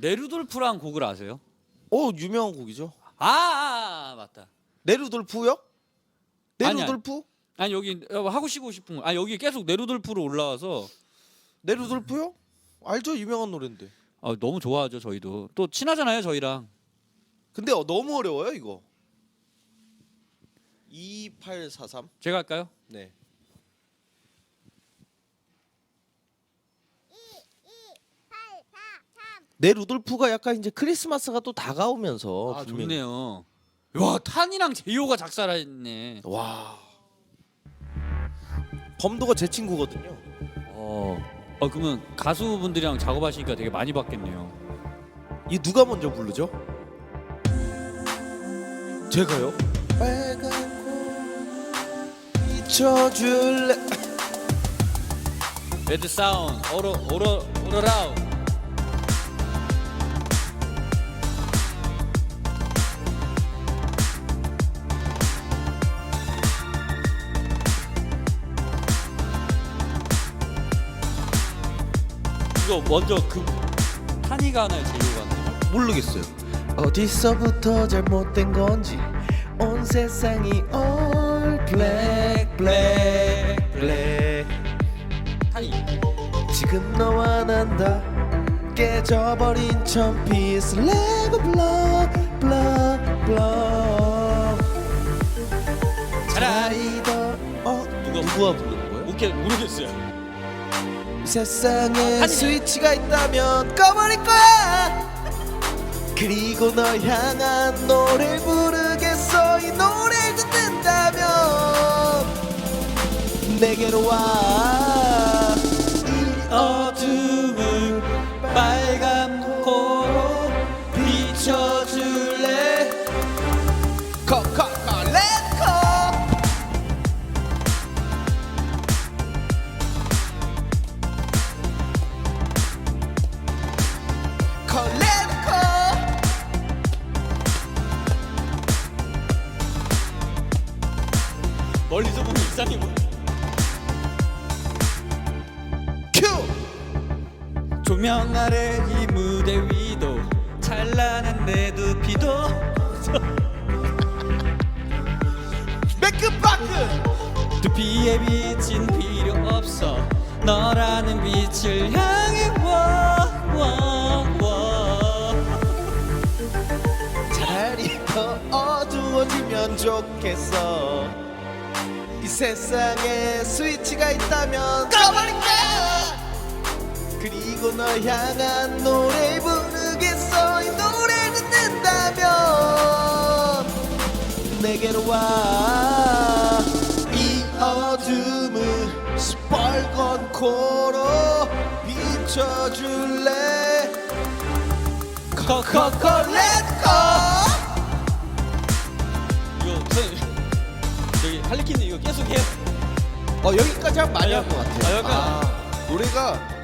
네루돌프란 곡을 아세요? 어 유명한 곡이죠. 아, 아, 아 맞다. 네루돌프요? 네루돌프? 아니 여기 어, 하고 쉬고 싶은 거. 아 여기 계속 네루돌프로 올라와서 네루돌프요? 알죠 유명한 노래인데. 아, 너무 좋아하죠 저희도. 또 친하잖아요 저희랑. 근데 어, 너무 어려워요 이거. 2843. 제가 할까요? 네. 네 루돌프가 약간 이제 크리스마스가 또 다가오면서 아 분명히- 좋네요. 와 탄이랑 제이호가 작사했네. 와. 범도가 제 친구거든요. 어. 어 그러면 가수분들이랑 작업하시니까 되게 많이 받겠네요. 이 누가 먼저 부르죠? 제가요? 빨간 꽃 비춰줄래 레드 사운 오로 오로 오로라우. 이거 먼저 그 탄이가 하나요 제이호가 하나요? 모르겠어요. 어디서부터 잘못된 건지 온 세상이 all black black black 탄이 지금 너와 난다 깨져버린 천피스 레고 블럭 블럭 블럭 자이더 어 누가 누가 부르는 거예요? 오케이 모르겠어요. 세상에 아니네. 스위치가 있다면 꺼버릴 거야. 그리고 널 향한 노래를 부르겠어. 이 노래를 듣는다면 내게로 와 멀리서 보면 이상해 보여 큐! 조명 아래 이 무대 위도 찬란한 내 두피도. 매크바크! 두피에 빛은 필요 없어. 너라는 빛을 향해 와와와 차라리 더 어두워지면 좋겠어 이 세상에 스위치가 있다면 꺼버릴 거야 그리고 널 향한 노래 부르겠어. 이 노래 듣는다면 내게로 와 이 어둠을 시뻘건 코로 비춰줄래? 코코코 렛 할리퀸 이거 계속 해요 어 여기까지 하면 많이 한것 같아요. 아, 약간- 노래가